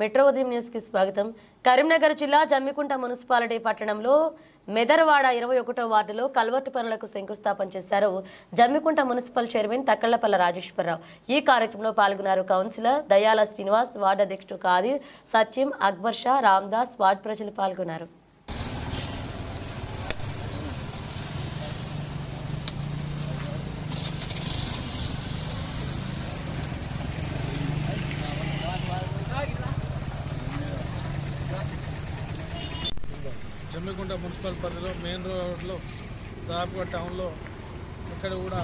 Metro ఉదయం న్యూస్కి స్వాగతం. కరీంనగర్ జిల్లా జమ్మికుంట మున్సిపాలిటీ పట్టణంలో మెదరవాడ ఇరవై ఒకటో వార్డులో కల్వర్టు పనులకు శంకుస్థాపన చేశారు జమ్మికుంట మున్సిపల్ చైర్మన్ తక్కళ్ళపల్ల రాజేశ్వరరావు. ఈ కార్యక్రమంలో పాల్గొన్నారు కౌన్సిలర్ దయాల శ్రీనివాస్ వార్డు అధ్యక్షుడు కాదిర్ సత్యం అక్బర్ షా రామ్దాస్ వార్డు ప్రజలు పాల్గొన్నారు. జమ్మికుంట మున్సిపల్ పరిధిలో మెయిన్ రోడ్లో దాదాపుగా టౌన్లో ఇక్కడ కూడా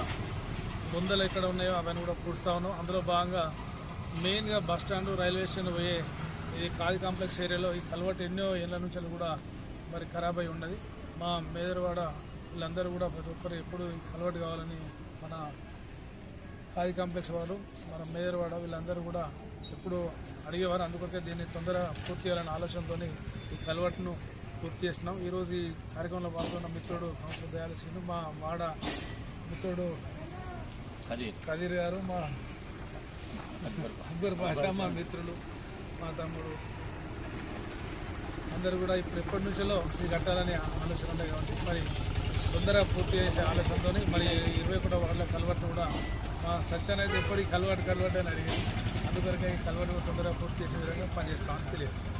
బొందలు ఎక్కడ ఉన్నాయో అవన్నీ కూడా పూడుస్తూ ఉన్నాం. అందులో భాగంగా మెయిన్గా బస్ స్టాండ్ రైల్వే స్టేషన్ పోయే ఇది ఖాళీ కాంప్లెక్స్ ఏరియాలో ఈ కలవటి ఎన్నో ఏళ్ళ నుంచి కూడా మరి ఖరాబ్ అయి ఉన్నది. మా మేదరవాడ వీళ్ళందరూ కూడా ప్రతి ఒక్కరు ఎప్పుడు ఈ కావాలని మన ఖాళీ కాంప్లెక్స్ వారు మన మేదరవాడ వీళ్ళందరూ కూడా ఎప్పుడు అడిగేవారు. అందుకొరకే దీన్ని తొందరగా పూర్తి చేయాలనే ఆలోచనతో ఈ కలవాటును పూర్తి చేస్తున్నాం. ఈరోజు ఈ కార్యక్రమంలో పాల్గొన్న మిత్రుడు కౌన్సిల్ దయాలసీను మా వాడ మిత్రుడు కదీర్ గారు మా అక్బర్ భాష మా మిత్రులు మా తమ్ముడు. అందరూ కూడా ఇప్పుడు ఎప్పటి నుంచో ఇది కట్టాలని ఆలోచన ఉన్నాయి కాబట్టి మరి తొందరగా పూర్తి చేసే ఆలోచనతో మరి ఇరవై కూడా వాళ్ళ కలవట్టు కూడా మా సత్యాన్ని అయితే ఎప్పటికీ కలవాటు కలవాటు అని అడిగింది అందుకొరకే ఈ కలవాటు తొందరగా పూర్తి చేసే విధంగా పనిచేస్తామని తెలియజేస్తాం